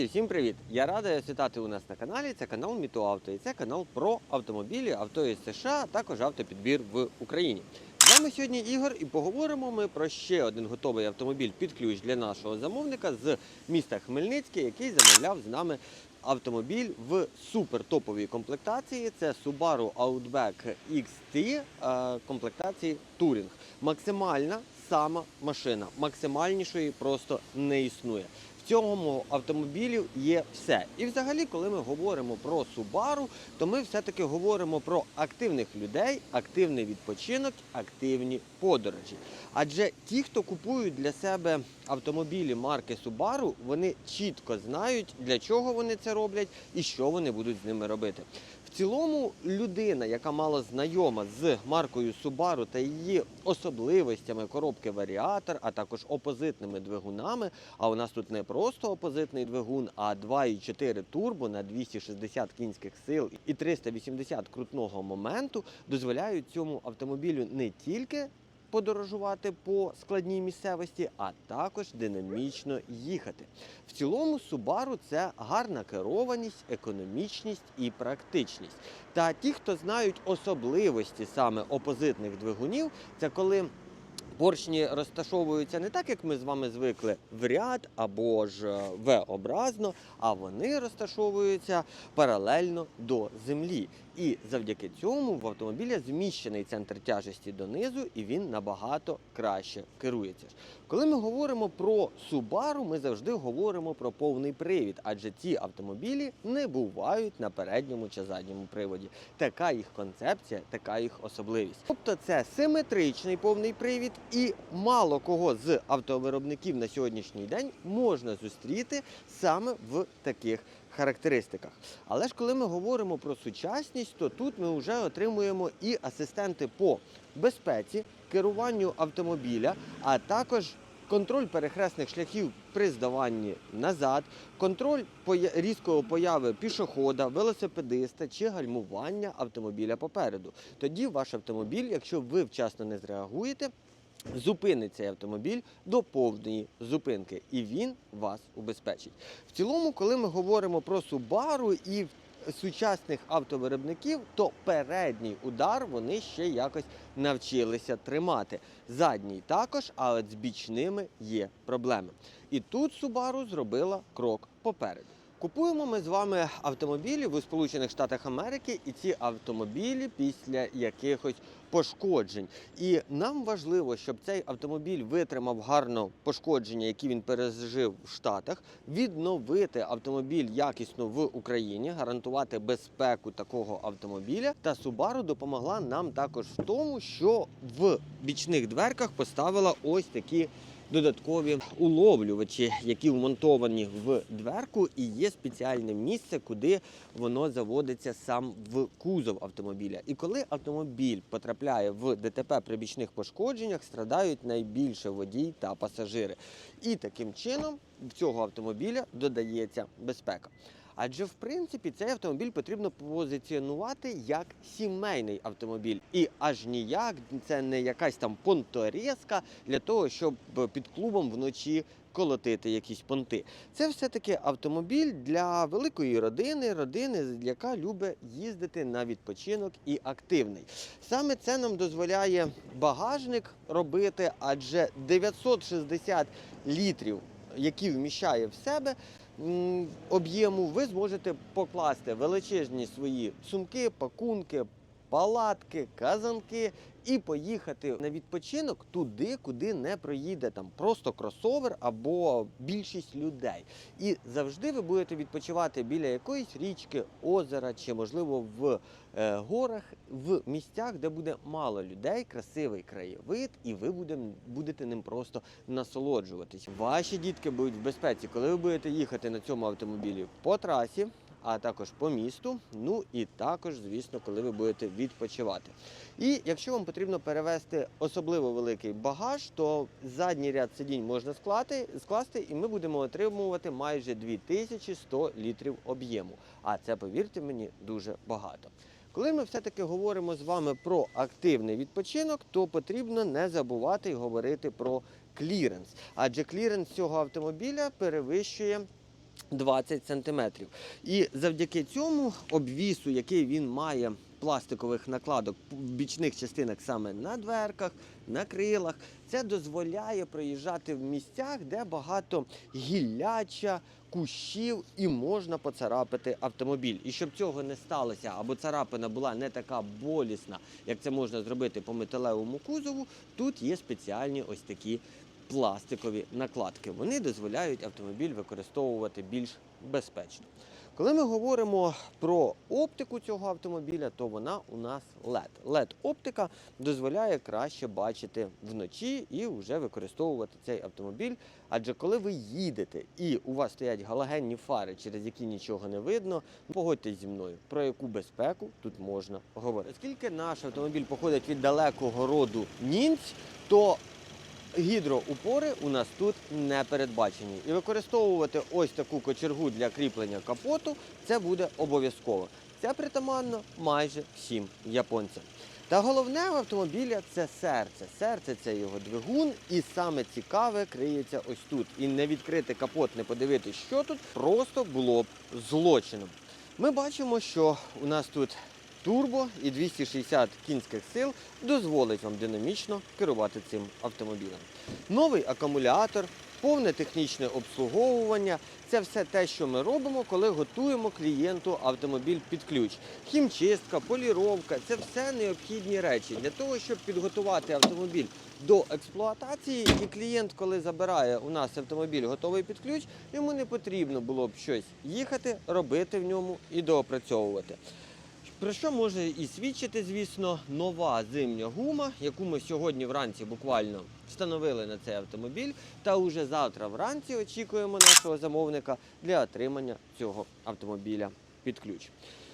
Друзі, всім привіт! Я радий вас вітати у нас на каналі. Це канал Мітуавто і це канал про автомобілі, авто із США, а також автопідбір в Україні. З вами сьогодні Ігор, і поговоримо ми про ще один готовий автомобіль під ключ для нашого замовника з міста Хмельницький, який замовляв з нами автомобіль в супертоповій комплектації. Це Subaru Outback XT е, комплектації Touring. Максимальна сама машина, максимальнішої просто не існує. Цьому автомобілі є все. І взагалі, коли ми говоримо про Subaru, то ми все-таки говоримо про активних людей, активний відпочинок, активні подорожі. Адже ті, хто купують для себе автомобілі марки Subaru, вони чітко знають, для чого вони це роблять і що вони будуть з ними робити. В цілому, людина, яка мало знайома з маркою Subaru та її особливостями коробки варіатор, а також опозитними двигунами. А у нас тут не просто опозитний двигун, а 2,4 турбо на 260 кінських сил і 380 крутного моменту дозволяють цьому автомобілю не тільки подорожувати по складній місцевості, а також динамічно їхати. В цілому Subaru – це гарна керованість, економічність і практичність. Та ті, хто знають особливості саме опозитних двигунів, це коли поршні розташовуються не так, як ми з вами звикли, в ряд або ж е, В-образно, а вони розташовуються паралельно до землі. І завдяки цьому в автомобіля зміщений центр тяжесті донизу, і він набагато краще керується. Коли ми говоримо про Subaru, ми завжди говоримо про повний привід, адже ці автомобілі не бувають на передньому чи задньому приводі. Така їх концепція, така їх особливість. Тобто це симетричний повний привід, і мало кого з автовиробників на сьогоднішній день можна зустріти саме в таких характеристиках. Але ж коли ми говоримо про сучасність, то тут ми вже отримуємо і асистенти по безпеці, керуванню автомобіля, а також контроль перехресних шляхів при здаванні назад, контроль різкого появи пішохода, велосипедиста чи гальмування автомобіля попереду. Тоді ваш автомобіль, якщо ви вчасно не зреагуєте, зупинить цей автомобіль до повної зупинки, і він вас убезпечить. В цілому, коли ми говоримо про Subaru і сучасних автовиробників, то передній удар вони ще якось навчилися тримати. Задній також, а от з бічними є проблеми. І тут Subaru зробила крок попереду. Купуємо ми з вами автомобілі в Сполучених Штатах Америки, і ці автомобілі після якихось пошкоджень. І нам важливо, щоб цей автомобіль витримав гарно пошкодження, які він пережив в Штатах, відновити автомобіль якісно в Україні, гарантувати безпеку такого автомобіля. Та Subaru допомогла нам також в тому, що в бічних дверках поставила ось такі додаткові уловлювачі, які вмонтовані в дверку, і є спеціальне місце, куди воно заводиться сам в кузов автомобіля. І коли автомобіль потрапляє в ДТП при бічних пошкодженнях, страдають найбільше водій та пасажири. І таким чином в цього автомобіля додається безпека. Адже в принципі цей автомобіль потрібно позиціонувати як сімейний автомобіль, і аж ніяк це не якась там понторезка для того, щоб під клубом вночі колотити якісь понти. Це все-таки автомобіль для великої родини, родини, яка любить їздити на відпочинок і активний. Саме це нам дозволяє багажник робити, адже 960 літрів, які вміщає в себе об'єму, ви зможете покласти величезні свої сумки, пакунки, палатки, казанки і поїхати на відпочинок туди, куди не проїде там просто кросовер або більшість людей. І завжди ви будете відпочивати біля якоїсь річки, озера чи, можливо, в е, горах, в місцях, де буде мало людей, красивий краєвид, і ви будем- будете ним просто насолоджуватись. Ваші дітки будуть в безпеці, коли ви будете їхати на цьому автомобілі по трасі. А також по місту, ну і також, звісно, коли ви будете відпочивати. І якщо вам потрібно перевезти особливо великий багаж, то задній ряд сидінь можна склати, скласти, і ми будемо отримувати майже 2100 літрів об'єму. А це, повірте мені, дуже багато. Коли ми все-таки говоримо з вами про активний відпочинок, то потрібно не забувати й говорити про кліренс. Адже кліренс цього автомобіля перевищує 20 сантиметрів. І завдяки цьому обвісу, який він має пластикових накладок в бічних частинах саме на дверках, на крилах, це дозволяє проїжджати в місцях, де багато гілляча, кущів і можна поцарапати автомобіль. І щоб цього не сталося, або царапина була не така болісна, як це можна зробити по металевому кузову, тут є спеціальні ось такі пластикові накладки. Вони дозволяють автомобіль використовувати більш безпечно. Коли ми говоримо про оптику цього автомобіля, то вона у нас LED. LED-оптика дозволяє краще бачити вночі і вже використовувати цей автомобіль. Адже коли ви їдете і у вас стоять галогенні фари, через які нічого не видно, погодьтесь зі мною, про яку безпеку тут можна говорити. Оскільки наш автомобіль походить від далекого роду німць, то гідроупори у нас тут не передбачені. І використовувати ось таку кочергу для кріплення капоту це буде обов'язково. Це притаманно майже всім японцям. Та головне в автомобіля це серце. Серце це його двигун, і саме цікаве криється ось тут. І не відкрити капот, не подивитися, що тут, просто було б злочином. Ми бачимо, що у нас тут турбо і 260 кінських сил дозволить вам динамічно керувати цим автомобілем. Новий акумулятор, повне технічне обслуговування це все те, що ми робимо, коли готуємо клієнту автомобіль під ключ. Хімчистка, поліровка це все необхідні речі для того, щоб підготувати автомобіль до експлуатації. І клієнт, коли забирає у нас автомобіль готовий під ключ, йому не потрібно було б щось їхати, робити в ньому і доопрацьовувати. Про що може і свідчити, звісно, нова зимня гума, яку ми сьогодні вранці буквально встановили на цей автомобіль, та уже завтра вранці очікуємо нашого замовника для отримання цього автомобіля під ключ.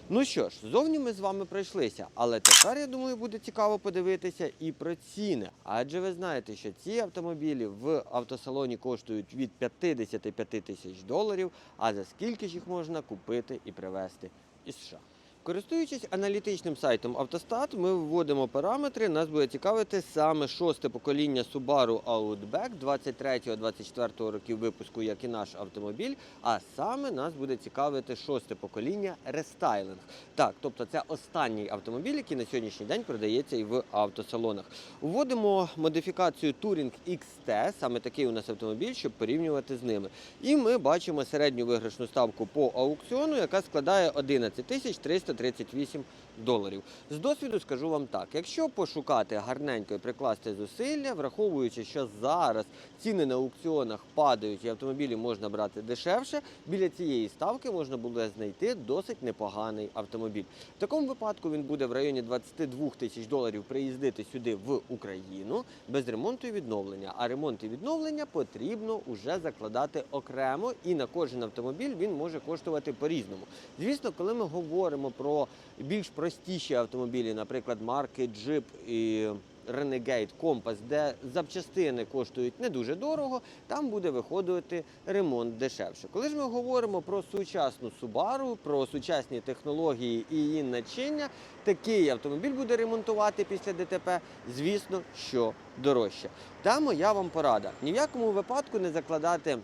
Ну що ж, зовні ми з вами пройшлися, але тепер, я думаю, буде цікаво подивитися і про ціни. Адже ви знаєте, що ці автомобілі в автосалоні коштують від 55 тисяч доларів, а за скільки ж їх можна купити і привезти із США. Користуючись аналітичним сайтом Автостат, ми вводимо параметри. Нас буде цікавити саме шосте покоління Subaru Outback 23-24 років випуску, як і наш автомобіль. А саме нас буде цікавити шосте покоління рестайлинг. Так, тобто це останній автомобіль, який на сьогоднішній день продається і в автосалонах. Вводимо модифікацію Touring XT, саме такий у нас автомобіль, щоб порівнювати з ними. І ми бачимо середню виграшну ставку по аукціону, яка складає 11 тисяч 338 доларів. З досвіду скажу вам так: якщо пошукати гарненько і прикласти зусилля, враховуючи, що зараз ціни на аукціонах падають і автомобілі можна брати дешевше, біля цієї ставки можна буде знайти досить непоганий автомобіль. В такому випадку він буде в районі 22 тисяч доларів приїздити сюди в Україну без ремонту і відновлення. А ремонт і відновлення потрібно вже закладати окремо, і на кожен автомобіль він може коштувати по-різному. Звісно, коли ми говоримо про більш простіші автомобілі, наприклад, марки Jeep і Renegade Compass, де запчастини коштують не дуже дорого, там буде виходити ремонт дешевше. Коли ж ми говоримо про сучасну Subaru, про сучасні технології і її начиння, такий автомобіль буде ремонтувати після ДТП, звісно, що дорожче. Та моя вам порада: ні в якому випадку не закладати.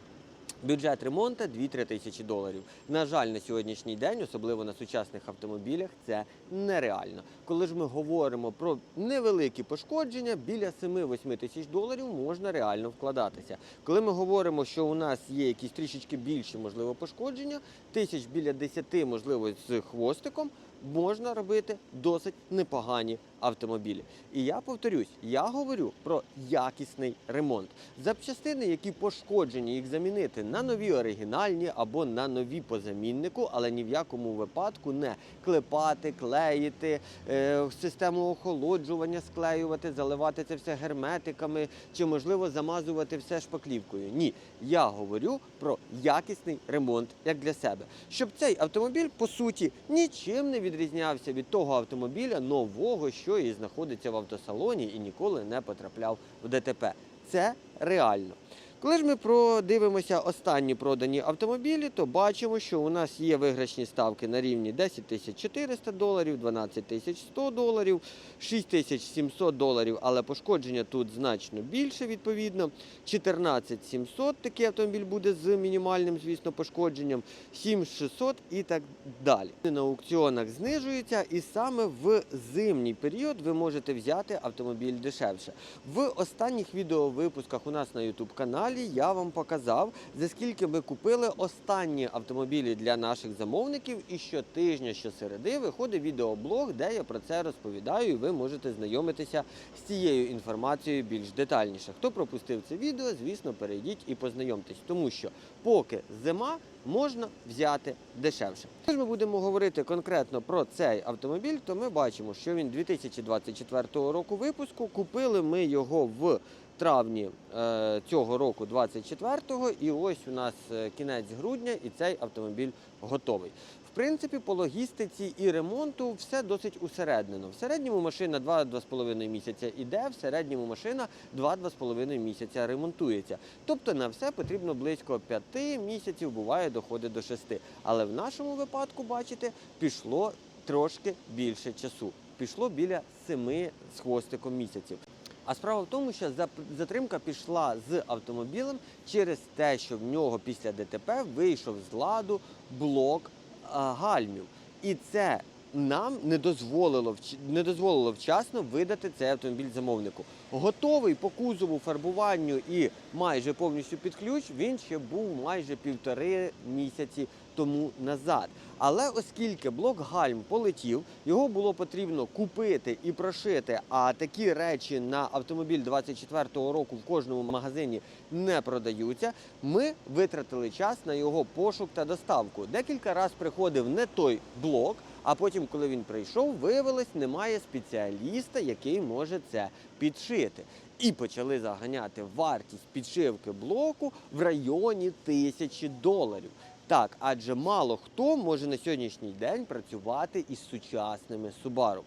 Бюджет ремонту 2-3 тисячі доларів. На жаль, на сьогоднішній день, особливо на сучасних автомобілях, це нереально. Коли ж ми говоримо про невеликі пошкодження, біля 7-8 тисяч доларів можна реально вкладатися. Коли ми говоримо, що у нас є якісь трішечки більші, можливо, пошкодження, тисяч біля 10, можливо, з хвостиком, можна робити досить непогані автомобілі. І я повторюсь, я говорю про якісний ремонт. Запчастини, які пошкоджені, їх замінити на нові оригінальні або на нові по заміннику, але ні в якому випадку не клепати, клеїти, е, систему охолоджування склеювати, заливати це все герметиками чи, можливо, замазувати все шпаклівкою. Ні, я говорю про якісний ремонт як для себе, щоб цей автомобіль по суті нічим не відрізнявся від того автомобіля нового, що і знаходиться в автосалоні і ніколи не потрапляв в ДТП. Це реально. Коли ж ми продивимося останні продані автомобілі, то бачимо, що у нас є виграшні ставки на рівні 10 тисяч 400 доларів, 12 тисяч 100 доларів, 6 тисяч 700 доларів, але пошкодження тут значно більше, відповідно. 14 700 такий автомобіль буде з мінімальним, звісно, пошкодженням, 7 600 і так далі. На аукціонах знижуються, і саме в зимній період ви можете взяти автомобіль дешевше. В останніх відеовипусках у нас на YouTube каналі я вам показав, за скільки ми купили останні автомобілі для наших замовників. І щотижня, щосереди виходить відеоблог, де я про це розповідаю, і ви можете знайомитися з цією інформацією більш детальніше. Хто пропустив це відео, звісно, перейдіть і познайомтесь, тому що поки зима. Можна взяти дешевше. Якщо ми будемо говорити конкретно про цей автомобіль, то ми бачимо, що він 2024 року випуску. Купили ми його в травні е, цього року, 24-го, і ось у нас е, кінець грудня, і цей автомобіль готовий. В принципі, по логістиці і ремонту все досить усереднено. В середньому машина 2-2,5 місяця іде, в середньому машина 2-2,5 місяця ремонтується. Тобто на все потрібно близько 5 місяців, буває, доходить до 6. Але в нашому випадку, бачите, пішло трошки більше часу. Пішло біля 7 з хвостиком місяців. А справа в тому, що затримка пішла з автомобілем через те, що в нього після ДТП вийшов з ладу блок гальмів. І це нам не дозволило не дозволило вчасно видати цей автомобіль замовнику. Готовий по кузову, фарбуванню і майже повністю під ключ. Він ще був майже півтори місяці тому назад. Але оскільки блок гальм полетів, його було потрібно купити і прошити. А такі речі на автомобіль 24-го року в кожному магазині не продаються. Ми витратили час на його пошук та доставку. Декілька разів приходив не той блок. А потім, коли він прийшов, виявилось, немає спеціаліста, який може це підшити. І почали заганяти вартість підшивки блоку в районі тисячі доларів. Так, адже мало хто може на сьогоднішній день працювати із сучасними Subaru.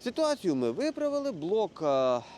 Ситуацію ми виправили, блок е,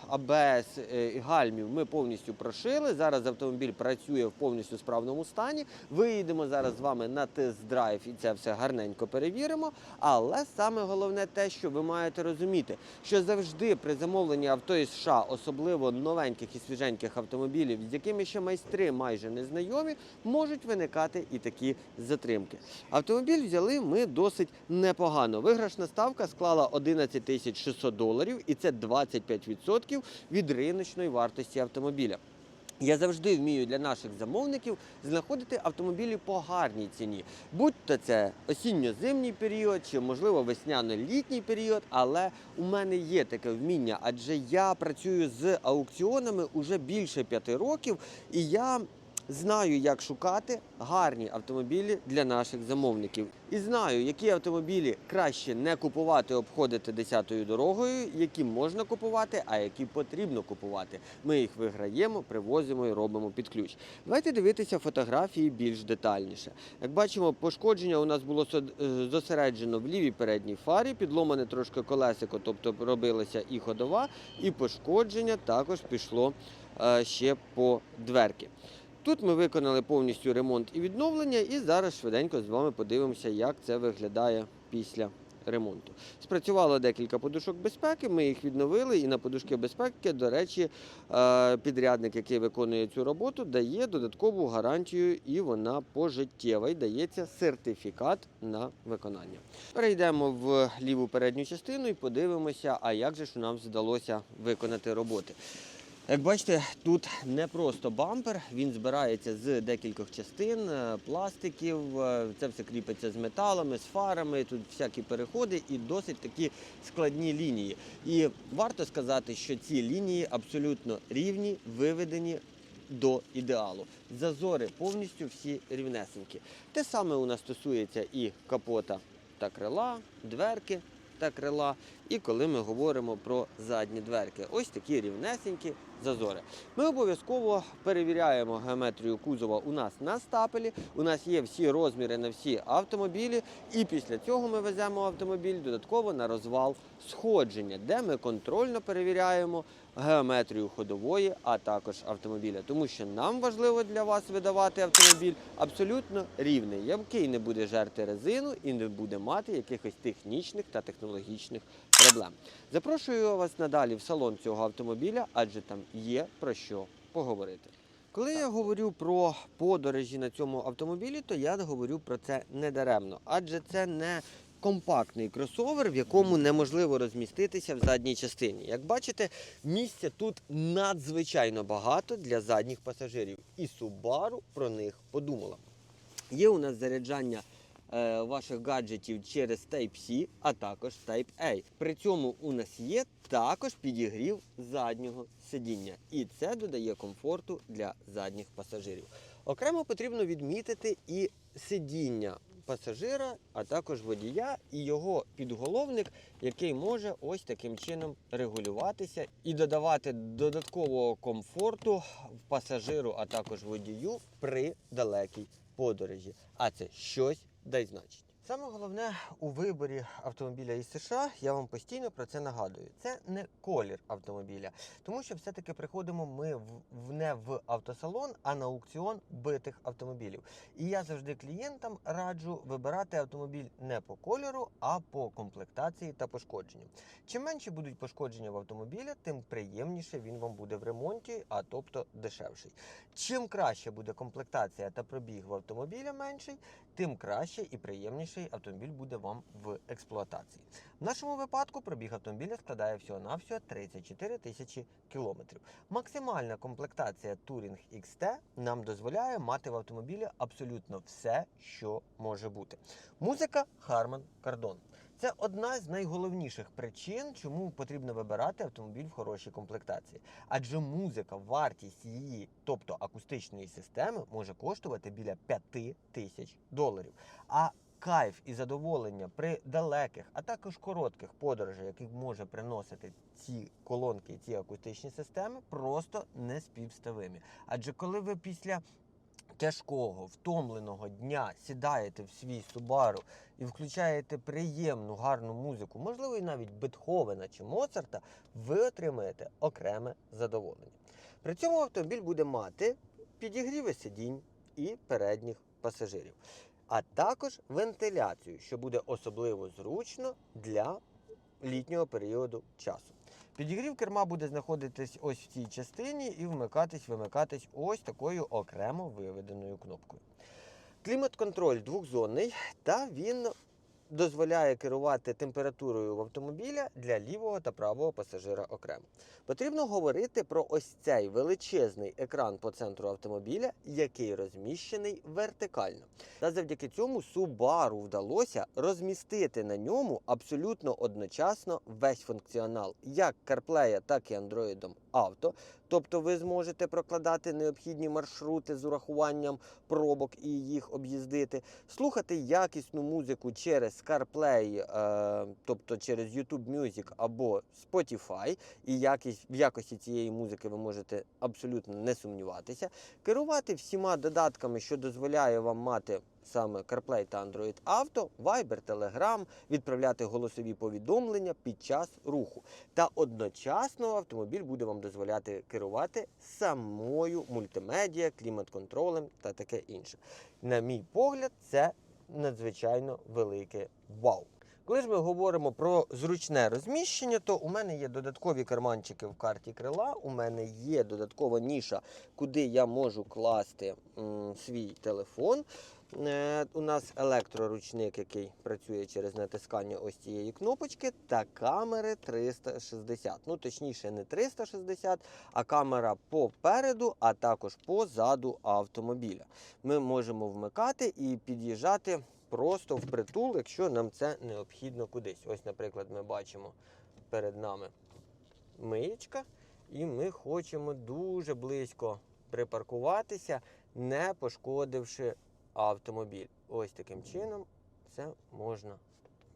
АБС е, і гальмів ми повністю прошили. Зараз автомобіль працює в повністю справному стані. Виїдемо зараз з вами на тест-драйв і це все гарненько перевіримо. Але саме головне те, що ви маєте розуміти, що завжди при замовленні авто із США, особливо новеньких і свіженьких автомобілів, з якими ще майстри майже не знайомі, можуть виникати і такі затримки. Автомобіль взяли ми досить непогано. Виграшна ставка склала 11 тисяч 600 доларів, і це 25% від риночної вартості автомобіля. Я завжди вмію для наших замовників знаходити автомобілі по гарній ціні. Будь-то це осінньо-зимній період чи, можливо, весняно-літній період, але у мене є таке вміння, адже я працюю з аукціонами уже більше п'яти років, і я знаю, як шукати гарні автомобілі для наших замовників. І знаю, які автомобілі краще не купувати, обходити десятою дорогою, які можна купувати, а які потрібно купувати. Ми їх виграємо, привозимо і робимо під ключ. Давайте дивитися фотографії більш детальніше. Як бачимо, пошкодження у нас було е, зосереджено в лівій передній фарі, підломане трошки колесико, тобто робилася і ходова, і пошкодження також пішло е, ще по дверки. Тут ми виконали повністю ремонт і відновлення, і зараз швиденько з вами подивимося, як це виглядає після ремонту. Спрацювало декілька подушок безпеки, ми їх відновили, і на подушки безпеки, до речі, е, підрядник, який виконує цю роботу, дає додаткову гарантію, і вона пожиттєва, і дається сертифікат на виконання. Перейдемо в ліву передню частину і подивимося, а як же ж нам вдалося виконати роботи. Як бачите, тут не просто бампер, він збирається з декількох частин, е, пластиків, е, це все кріпиться з металами, з фарами, тут всякі переходи і досить такі складні лінії. І варто сказати, що ці лінії абсолютно рівні, виведені до ідеалу. Зазори повністю всі рівнесенькі. Те саме у нас стосується і капота та крила, дверки та крила. І коли ми говоримо про задні дверки. Ось такі рівнесенькі зазори. Ми обов'язково перевіряємо геометрію кузова у нас на стапелі. У нас є всі розміри на всі автомобілі, і після цього ми веземо автомобіль додатково на розвал сходження, де ми контрольно перевіряємо геометрію ходової, а також автомобіля. Тому що нам важливо для вас видавати автомобіль абсолютно рівний, який не буде жерти резину і не буде мати якихось технічних та технологічних проблем. Запрошую вас надалі в салон цього автомобіля, адже там є про що поговорити. Коли я говорю про подорожі на цьому автомобілі, то я говорю про це недаремно, адже це не компактний кросовер, в якому неможливо розміститися в задній частині. Як бачите, місця тут надзвичайно багато для задніх пасажирів, і Subaru про них подумала. Є у нас заряджання ваших гаджетів через Type-C, а також Type-A. При цьому у нас є також підігрів заднього сидіння, і це додає комфорту для задніх пасажирів. Окремо потрібно відмітити і сидіння пасажира, а також водія і його підголовник, який може ось таким чином регулюватися і додавати додаткового комфорту пасажиру, а також водію при далекій подорожі. А це щось дай значить. Саме головне у виборі автомобіля із США, я вам постійно про це нагадую. Це не колір автомобіля, тому що все-таки приходимо ми в, не в автосалон, а на аукціон битих автомобілів. І я завжди клієнтам раджу вибирати автомобіль не по кольору, а по комплектації та пошкодженню. Чим менше будуть пошкодження в автомобіля, тим приємніше він вам буде в ремонті, а тобто дешевший. Чим краще буде комплектація та пробіг в автомобіля менший, тим краще і приємніший автомобіль буде вам в експлуатації. В нашому випадку пробіг автомобіля складає всього-навсього 34 тисячі кілометрів. Максимальна комплектація Touring XT нам дозволяє мати в автомобілі абсолютно все, що може бути. Музика Harman Kardon. Це одна з найголовніших причин, чому потрібно вибирати автомобіль в хорошій комплектації. Адже музика, вартість її, тобто акустичної системи, може коштувати біля 5 тисяч доларів. А кайф і задоволення при далеких, а також коротких подорожах, яких може приносити ці колонки, ці акустичні системи, просто неспівставимі. Адже коли ви після тяжкого, втомленого дня сідаєте в свій Subaru і включаєте приємну, гарну музику, можливо, і навіть Бетховена чи Моцарта, ви отримаєте окреме задоволення. При цьому автомобіль буде мати підігріви сидінь і передніх пасажирів, а також вентиляцію, що буде особливо зручно для літнього періоду часу. Підігрів керма буде знаходитись ось в цій частині і вмикатись, вимикатись ось такою окремо виведеною кнопкою. Клімат-контроль двохзонний, та він дозволяє керувати температурою в автомобіля для лівого та правого пасажира окремо. Потрібно говорити про ось цей величезний екран по центру автомобіля, який розміщений вертикально. Та завдяки цьому Subaru вдалося розмістити на ньому абсолютно одночасно весь функціонал як CarPlay, так і Android Auto. Тобто ви зможете прокладати необхідні маршрути з урахуванням пробок і їх об'їздити, слухати якісну музику через CarPlay, е, тобто через YouTube Music або Spotify, і якість, в якості цієї музики ви можете абсолютно не сумніватися, керувати всіма додатками, що дозволяє вам мати саме CarPlay та Android Auto, Viber, Telegram, відправляти голосові повідомлення під час руху. Та одночасно автомобіль буде вам дозволяти керувати самою мультимедіа, клімат-контролем та таке інше. На мій погляд, це надзвичайно велике вау. Коли ж ми говоримо про зручне розміщення, то у мене є додаткові карманчики в карті крила, у мене є додаткова ніша, куди я можу класти м, свій телефон. Е, У нас електроручник, який працює через натискання ось цієї кнопочки, та камери 360. Ну, точніше, не 360, а камера попереду, а також позаду автомобіля. Ми можемо вмикати і під'їжджати просто впритул, якщо нам це необхідно кудись. Ось, наприклад, ми бачимо перед нами миєчка, і ми хочемо дуже близько припаркуватися, не пошкодивши автомобіль. Ось таким чином це можна,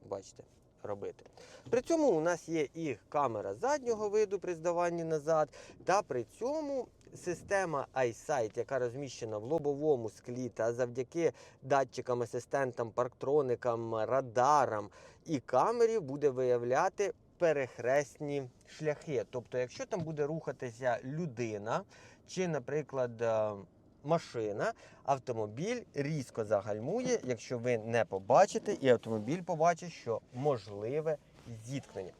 бачите, робити. При цьому у нас є і камера заднього виду при здаванні назад, та при цьому система iSight, яка розміщена в лобовому склі, та завдяки датчикам, асистентам, парктроникам, радарам і камері буде виявляти перехресні шляхи. Тобто, якщо там буде рухатися людина чи, наприклад, е, машина, автомобіль різко загальмує, якщо ви не побачите, і автомобіль побачить, що можливе зіткнення.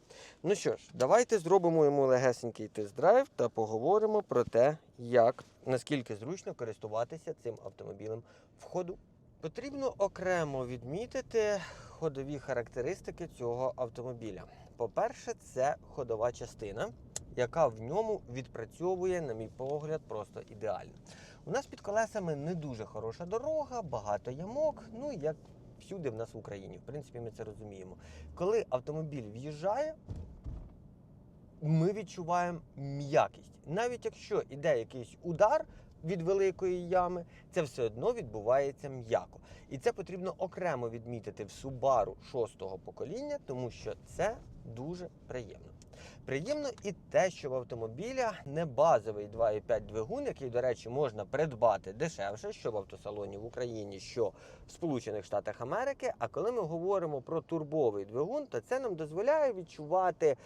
Ну що ж, давайте зробимо йому легесенький тест-драйв та поговоримо про те, як наскільки зручно користуватися цим автомобілем в ходу. Потрібно окремо відмітити ходові характеристики цього автомобіля. По-перше, це ходова частина, яка в ньому відпрацьовує, на мій погляд, просто ідеально. У нас під колесами не дуже хороша дорога, багато ямок, ну як всюди в нас в Україні. В принципі, ми це розуміємо. Коли автомобіль в'їжджає, ми відчуваємо м'якість. Навіть якщо йде якийсь удар від великої ями, це все одно відбувається м'яко. І це потрібно окремо відмітити в Subaru 6-го покоління, тому що це дуже приємно. Приємно і те, що в автомобіля не базовий 2,5 двигун, який, до речі, можна придбати дешевше, що в автосалоні в Україні, що в Сполучених Штатах Америки. А коли ми говоримо про турбовий двигун, то це нам дозволяє відчувати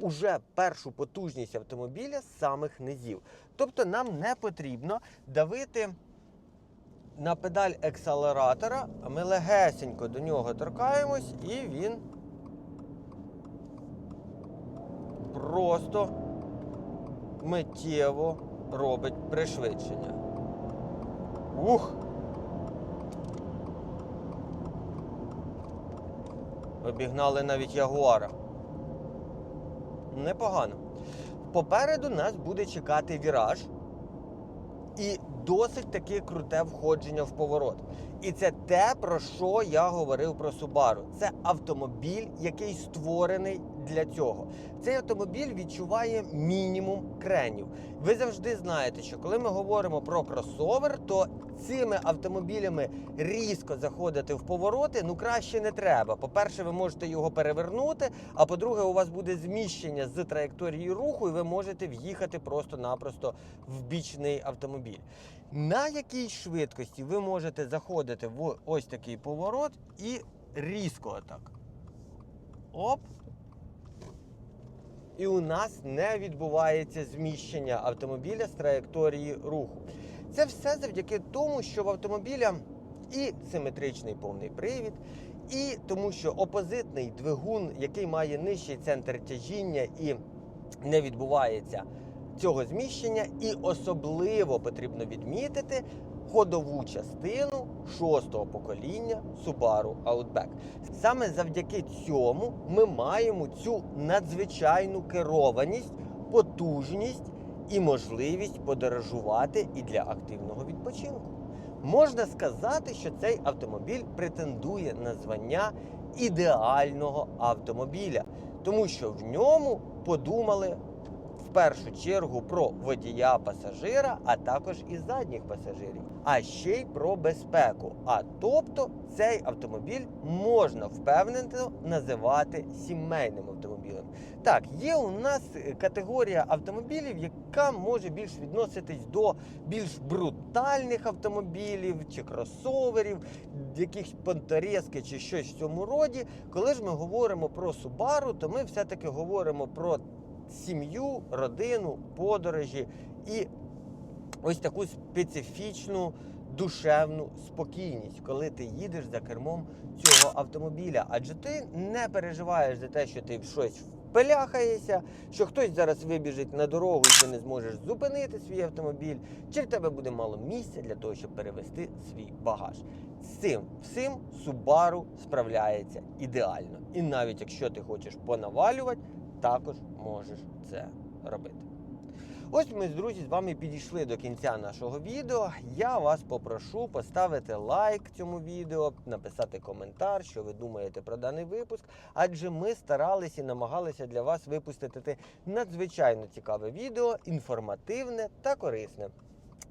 уже першу потужність автомобіля з самих низів. Тобто нам не потрібно давити на педаль акселератора, ми легесенько до нього торкаємось, і він просто миттєво робить пришвидшення. Ух! Обігнали навіть ягуара. Непогано. Попереду нас буде чекати віраж і досить таки круте входження в поворот. І це те, про що я говорив про Subaru. Це автомобіль, який створений для цього. Цей автомобіль відчуває мінімум кренів. Ви завжди знаєте, що коли ми говоримо про кросовер, то цими автомобілями різко заходити в повороти ну краще не треба. По-перше, ви можете його перевернути. А по-друге, у вас буде зміщення з траєкторії руху, і ви можете в'їхати просто-напросто в бічний автомобіль. На якій швидкості ви можете заходити в ось такий поворот і різко отак. Оп. І у нас не відбувається зміщення автомобіля з траєкторії руху. Це все завдяки тому, що в автомобіля і симетричний повний привід, і тому, що опозитний двигун, який має нижчий центр тяжіння і не відбувається цього зміщення, і особливо потрібно відмітити ходову частину шостого покоління Subaru Outback. Саме завдяки цьому ми маємо цю надзвичайну керованість, потужність і можливість подорожувати і для активного відпочинку. Можна сказати, що цей автомобіль претендує на звання ідеального автомобіля, тому що в ньому подумали першу чергу про водія пасажира, а також і задніх пасажирів, а ще й про безпеку. А тобто цей автомобіль можна впевнено називати сімейним автомобілем. Так, є у нас категорія автомобілів, яка може більш відноситись до більш брутальних автомобілів чи кросоверів, якихось понторезки чи щось в цьому роді. Коли ж ми говоримо про Subaru, то ми все-таки говоримо про сім'ю, родину, подорожі і ось таку специфічну душевну спокійність, коли ти їдеш за кермом цього автомобіля. Адже ти не переживаєш за те, що ти щось впеляхаєшся, що хтось зараз вибіжить на дорогу і ти не зможеш зупинити свій автомобіль, чи в тебе буде мало місця для того, щоб перевести свій багаж. Цим всім Subaru справляється ідеально. І навіть якщо ти хочеш понавалювати, також можеш це робити. Ось ми, друзі, з вами підійшли до кінця нашого відео. Я вас попрошу поставити лайк цьому відео, написати коментар, що ви думаєте про даний випуск. Адже ми старалися і намагалися для вас випустити надзвичайно цікаве відео, інформативне та корисне.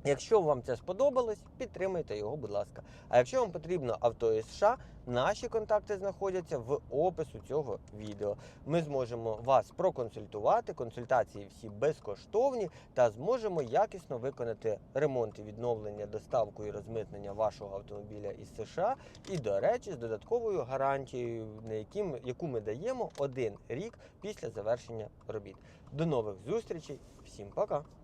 Якщо вам це сподобалось, підтримайте його, будь ласка. А якщо вам потрібно авто із США, наші контакти знаходяться в опису цього відео. Ми зможемо вас проконсультувати. Консультації всі безкоштовні та зможемо якісно виконати ремонт і відновлення, доставку і розмитнення вашого автомобіля із США. І, до речі, з додатковою гарантією, на яким, яку ми даємо один рік після завершення робіт. До нових зустрічей, всім пока!